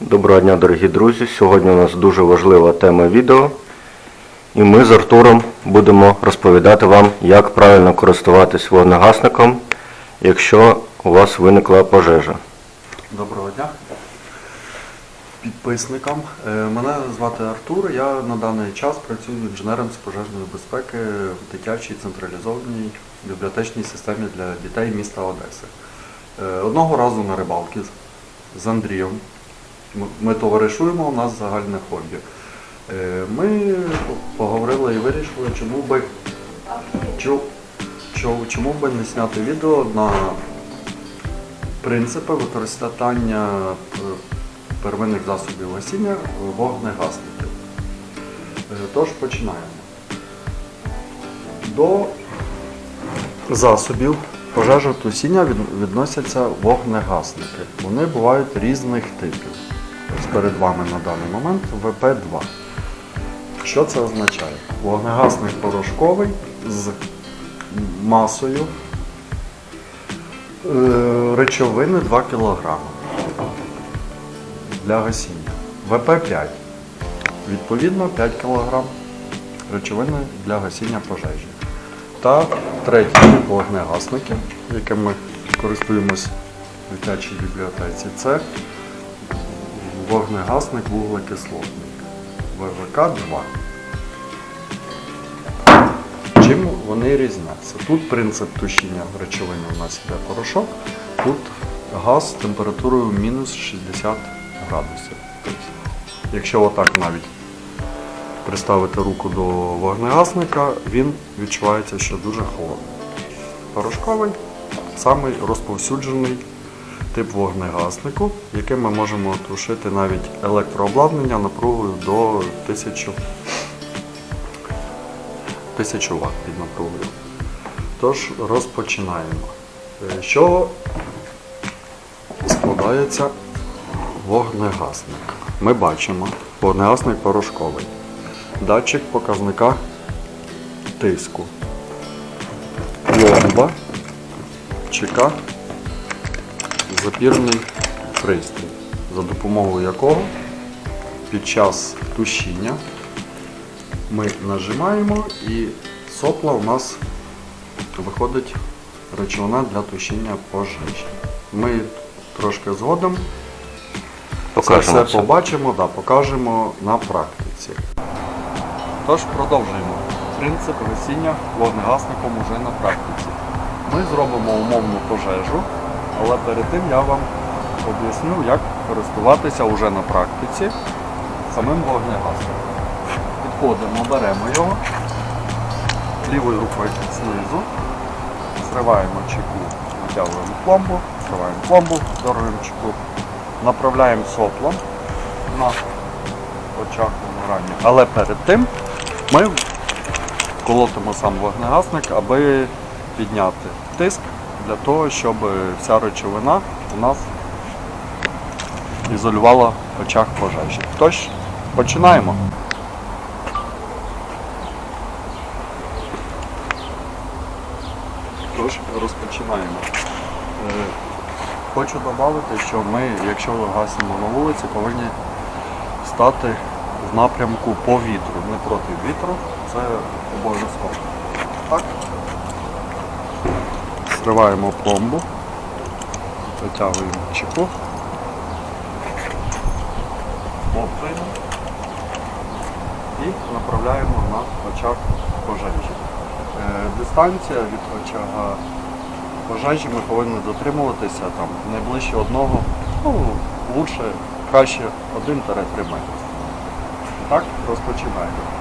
Доброго дня, дорогі друзі. Сьогодні у нас дуже важлива тема відео. І ми з Артуром будемо розповідати вам, як правильно користуватись вогнегасником, якщо у вас виникла пожежа. Доброго дня підписникам. Е, Мене звати Артур. Я на даний час працюю інженером з пожежної безпеки в дитячій централізованій бібліотечній системі для дітей міста Одеси. Е, Одного разу на рибалки з- з Андрієм. Ми- товаришуємо, у нас загальне хобі. Е, Ми поговорили і вирішили, чому би, чому би не зняти відео на Принципи використання е, первинних засобів гасіння вогнегасників. Е, Тож починаємо. До засобів пожежотусіння від- відносяться вогнегасники. Вони бувають різних типів. Перед вами на даний момент ВП-2. Що це означає? Вогнегасник порошковий з масою Е, Речовини 2 кг для гасіння. ВП-5. Відповідно 5 кг речовини для гасіння пожежі. Та третій тип вогнегасників, яким ми користуємось в дитячій бібліотеці, це вогнегасник вуглекислотний ВВК-2. Чим вони різняться? Тут принцип тушіння речовини у нас іде порошок, тут газ з температурою мінус 60 градусів. Тобто, якщо отак навіть приставити руку до вогнегасника, він відчувається, що дуже холодний. Порошковий самий розповсюджений тип вогнегаснику, яким ми можемо тушити навіть електрообладнання напругою до 1000 1000 Вт під напругою. Тож розпочинаємо. Е, З чого складається вогнегасник? Ми бачимо вогнегасник порошковий, датчик показника тиску, пломба, ЧК, запірний пристрій, за допомогою якого під час тушіння ми нажимаємо і сопла у нас виходить речовина для тушіння пожежі. Ми трошки згодом Покажемо це все це. побачимо, да, покажемо на практиці. Тож продовжуємо. Принцип гасіння вогнегасником уже на практиці. Ми зробимо умовну пожежу, але перед тим я вам об'ясню, як користуватися уже на практиці самим вогнегасником. Підходимо, беремо його лівою рукою знизу, зриваємо чеку, натягуємо пломбу, зриваємо пломбу, здоровим чеку, направляємо соплом на очах вигорання. Але перед тим ми колотимо сам вогнегасник, аби підняти тиск для того, щоб вся речовина у нас ізолювала в очах пожежі. Тож, починаємо. Тож розпочинаємо. Е, Хочу додати, що ми, якщо гасимо на вулиці, повинні стати в напрямку по вітру, не проти вітру. Це обов'язково. Так. Зриваємо пломбу, витягуємо чеку, оптуємо і направляємо на очаг пожежі. Е, Дистанція від очага пожежі ми повинні дотримуватися там не одного, ну лучше, краще 1-3 метри. Так, розпочинаємо.